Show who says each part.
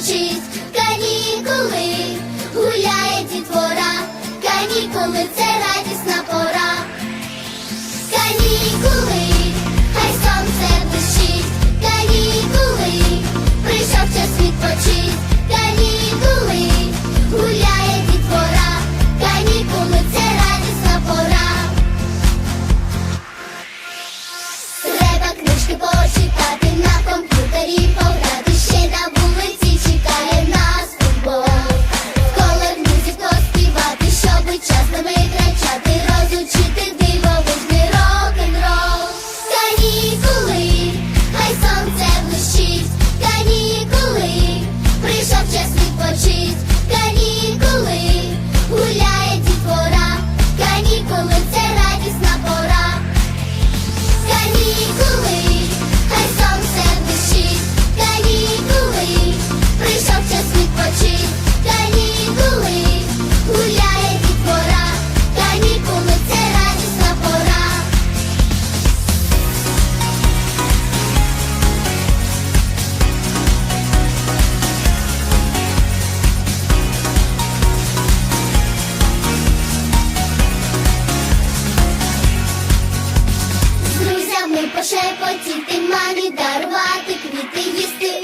Speaker 1: Почись канікули, гуляє дітвора, канікули це радісна пора. Канікули, хай сонце блищить, канікули, прийшов час відпочить, канікули, гуляє дітвора, канікули це радісна пора. Треба книжки почитати на комп'ютері. шепотіти мамі, дарувати квіти їсти.